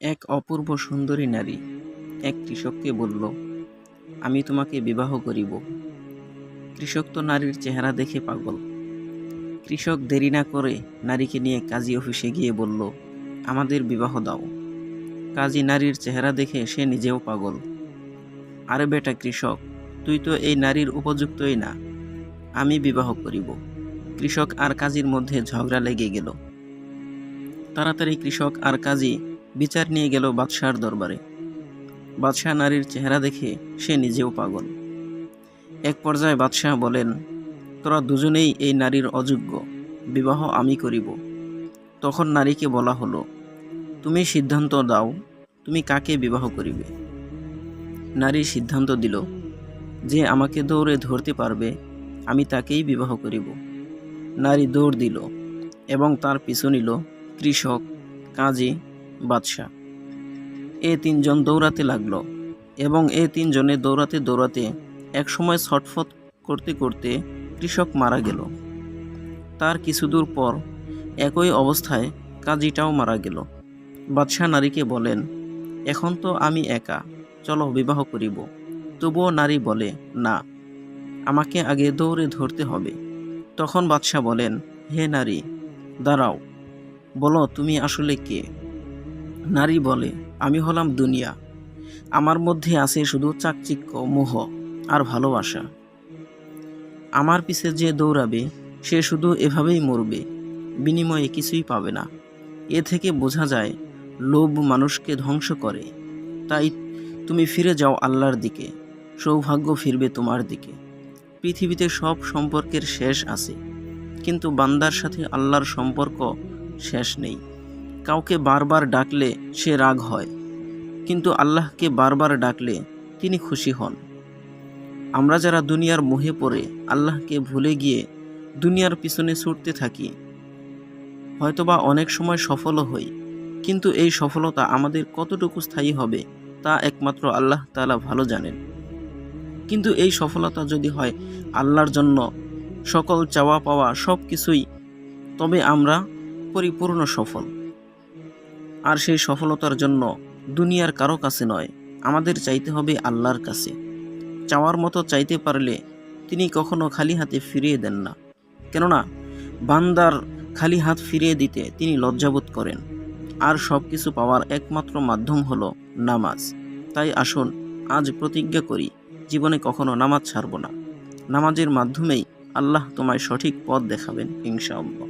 এক অপূর্ব সুন্দরী নারী। এক কৃষককে বলল, আমি তোমাকে বিবাহ করিব। কৃষক তো নারীর চেহারা দেখে পাগল। কৃষক দেরি না করে নারীকে নিয়ে কাজী অফিসে গিয়ে বলল, আমাদের বিবাহ দাও। কাজী নারীর চেহারা দেখে সে নিজেও পাগল। আরে বেটা কৃষক, তুই তো এই নারীর উপযুক্তই না। আমি বিবাহ করিব। কৃষক আর কাজীর মধ্যে ঝগড়া লেগে গেল। তাড়াতাড়ি কৃষক আর কাজী বিচার নিয়ে গেল বাদশাহর দরবারে। বাদশাহ নারীর চেহারা দেখে সে নিজেও পাগল। এক পর্যায়ে বাদশাহ বলেন, তোরা দুজনেই এই নারীর অযোগ্য, বিবাহ আমি করিব। তখন নারীকে বলা হলো, তুমি সিদ্ধান্ত দাও, তুমি কাকে বিবাহ করিবে? নারী সিদ্ধান্ত দিল, যে আমাকে দৌড়ে ধরতে পারবে, আমি তাকেই বিবাহ করিব। নারী দৌড় দিল এবং তার পিছু নিল কৃষক, কাজী বাদশাহ। এ তিনজন দৌড়াতে লাগল এবং এ তিনজনে দৌড়াতে দৌড়াতে একসময় ছটফট করতে করতে কৃষক মারা গেল। তার কিছু দূর পর একই অবস্থায় কাজীটাও মারা গেল। বাদশাহ নারীকে বলেন, এখন তো আমি একা, চলো বিবাহ করিব। তবুও নারী বলে, না, আমাকে আগে দৌড়ে ধরতে হবে। তখন বাদশাহ বলেন, হে নারী, দাঁড়াও। বলো তুমি আসলে কে? নারী বলে, আমি হলাম দুনিয়া। আমার মধ্যে আছে শুধু চাকচিক্য, মোহ আর ভালোবাসা। আমার পিছে যে দৌড়াবে, সে শুধু এভাবেই মরবে। বিনিময়ে কিছুই পাবে না। এ থেকে বোঝা যায়, লোভ মানুষকে ধ্বংস করে। তাই তুমি ফিরে যাও আল্লাহর দিকে। সৌভাগ্য ফিরবে তোমার দিকে। পৃথিবীতে সব সম্পর্কের শেষ আছে। কিন্তু বান্দার সাথে আল্লাহর সম্পর্ক শেষ নেই। কাউকে বারবার ডাকলে সে রাগ হয়। কিন্তু আল্লাহকে বারবার ডাকলে তিনি খুশি হন। আমরা যারা দুনিয়ার মোহে পড়ে আল্লাহকে ভুলে গিয়ে দুনিয়ার পিছনে ছুটতে থাকি, হয়তোবা অনেক সময় সফলও হই, কিন্তু এই সফলতা আমাদের কতটুকু স্থায়ী হবে তা একমাত্র আল্লাহ তাআলা ভালো জানেন। কিন্তু এই সফলতা যদি হয় আল্লাহর জন্য, সকল চাওয়া পাওয়া সব কিছুই তবে আমরা পরিপূর্ণ সফল। আর সেই সফলতার জন্য দুনিয়ার কারও কাছে নয়, আমাদের চাইতে হবে আল্লাহর কাছে। চাওয়ার মতো চাইতে পারলে তিনি কখনো খালি হাতে ফিরিয়ে দেন না। কেননা, বান্দার খালি হাত ফিরিয়ে দিতে তিনি লজ্জাবোধ করেন। আর সব কিছু পাওয়ার একমাত্র মাধ্যম হলো নামাজ। তাই আসুন, আজ প্রতিজ্ঞা করি, জীবনে কখনো নামাজ ছাড়ব না। নামাজের মাধ্যমেই আল্লাহ তোমায় সঠিক পথ দেখাবেন, ইনশাআল্লাহ।